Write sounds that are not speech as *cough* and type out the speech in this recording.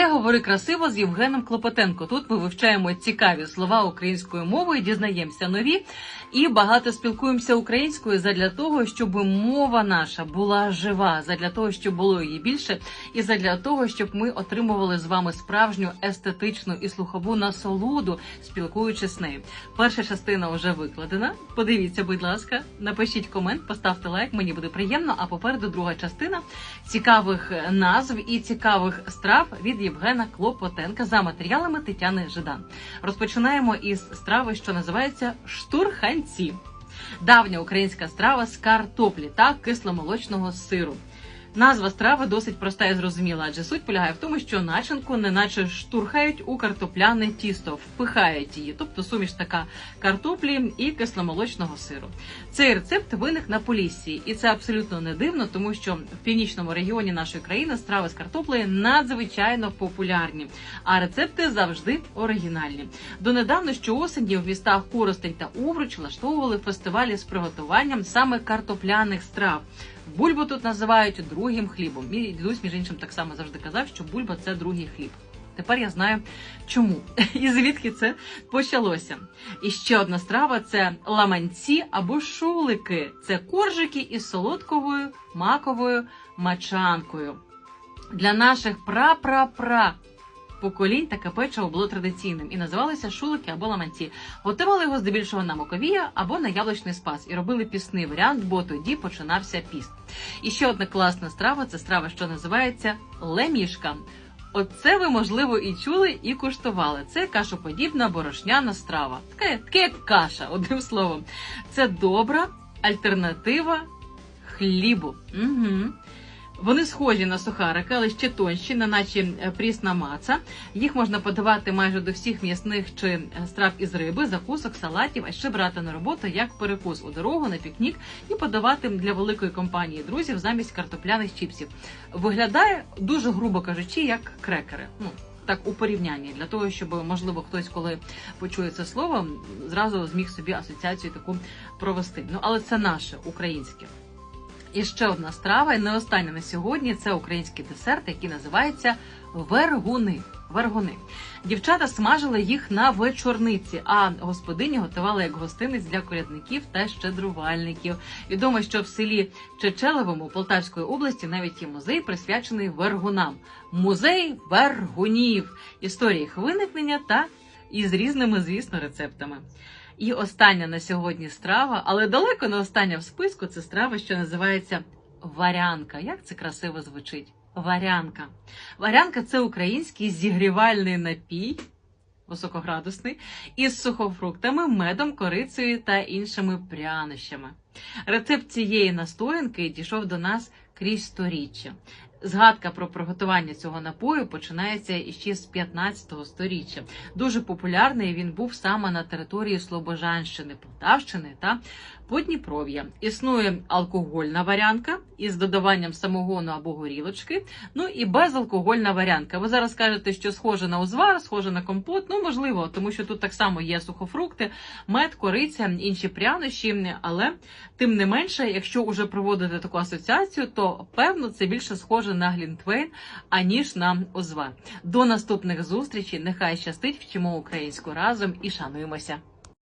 Це говори красиво з Євгеном Клопотенко. Тут ми вивчаємо цікаві слова українською мовою, дізнаємося нові і багато спілкуємося українською задля того, щоб мова наша була жива, задля того, щоб було її більше, і задля того, щоб ми отримували з вами справжню естетичну і слухову насолоду, спілкуючись з нею. Перша частина вже викладена. Подивіться, будь ласка, напишіть комент, поставте лайк. Мені буде приємно. А попереду друга частина цікавих назв і цікавих страв від Євгена Клопотенка за матеріалами Тетяни Жидан. Розпочинаємо із страви, що називається штурханці. Давня українська страва з картоплі та кисломолочного сиру. Назва страви досить проста і зрозуміла, адже суть полягає в тому, що начинку неначе штурхають у картопляне тісто, впихають її, тобто суміш така картоплі і кисломолочного сиру. Цей рецепт виник на Поліссі, і це абсолютно не дивно, тому що в північному регіоні нашої країни страви з картоплею надзвичайно популярні, а рецепти завжди оригінальні. Донедавна щоосені в містах Коростень та Увруч влаштовували фестивалі з приготуванням саме картопляних страв. Бульбу тут називають другим хлібом. Мій дідусь, між іншим, так само завжди казав, що бульба це другий хліб. Тепер я знаю чому *laughs* і звідки це почалося. І ще одна страва це ламанці або шулики. Це коржики із солодковою маковою мачанкою. Для наших пра-пра-пра поколінь таке печиво було традиційним і називалося шулики або ламанці. Готували його здебільшого на моковія або на яблучний спас і робили пісний варіант, бо тоді починався піст. І ще одна класна страва це страва, що називається лемішка. Оце ви, можливо, і чули, і куштували. Це кашоподібна борошняна страва. Таке, таке як каша, одним словом. Це добра альтернатива хлібу. Угу. Вони схожі на сухарики, але ще тонші, не наче е, прісна маца. Їх можна подавати майже до всіх м'ясних чи е, страв із риби, закусок, салатів, а ще брати на роботу як перекус у дорогу на пікнік і подавати для великої компанії друзів замість картопляних чіпсів. Виглядає дуже грубо кажучи, як крекери. Ну так у порівнянні для того, щоб можливо хтось, коли почує це слово, зразу зміг собі асоціацію таку провести. Ну але це наше українське. І ще одна страва, і не остання на сьогодні це український десерт, який називається вергуни. Вергуни. Дівчата смажили їх на вечорниці, а господині готували як гостинець для колядників та щедрувальників. Відомо, що в селі Чечелевому Полтавської області навіть є музей, присвячений вергунам. Музей вергунів, історії їх виникнення та із різними, звісно, рецептами. І остання на сьогодні страва, але далеко не остання в списку це страва, що називається варянка. Як це красиво звучить? Варянка. Варянка це український зігрівальний напій, високоградусний, із сухофруктами, медом, корицею та іншими прянощами. Рецепт цієї настоянки дійшов до нас крізь сторіччя. Згадка про приготування цього напою починається іще з 15 століття. Дуже популярний він був саме на території Слобожанщини, Полтавщини та Подніпров'я. Існує алкогольна варянка із додаванням самогону або горілочки. Ну і безалкогольна варянка. Ви зараз кажете, що схоже на узвар, схоже на компот. Ну можливо, тому що тут так само є сухофрукти, мед, кориця, інші прянощі. Але тим не менше, якщо вже проводити таку асоціацію, то певно це більше схоже на глінтвейн, аніж на Озва. До наступних зустрічей. Нехай щастить, вчимо українську разом і шануємося.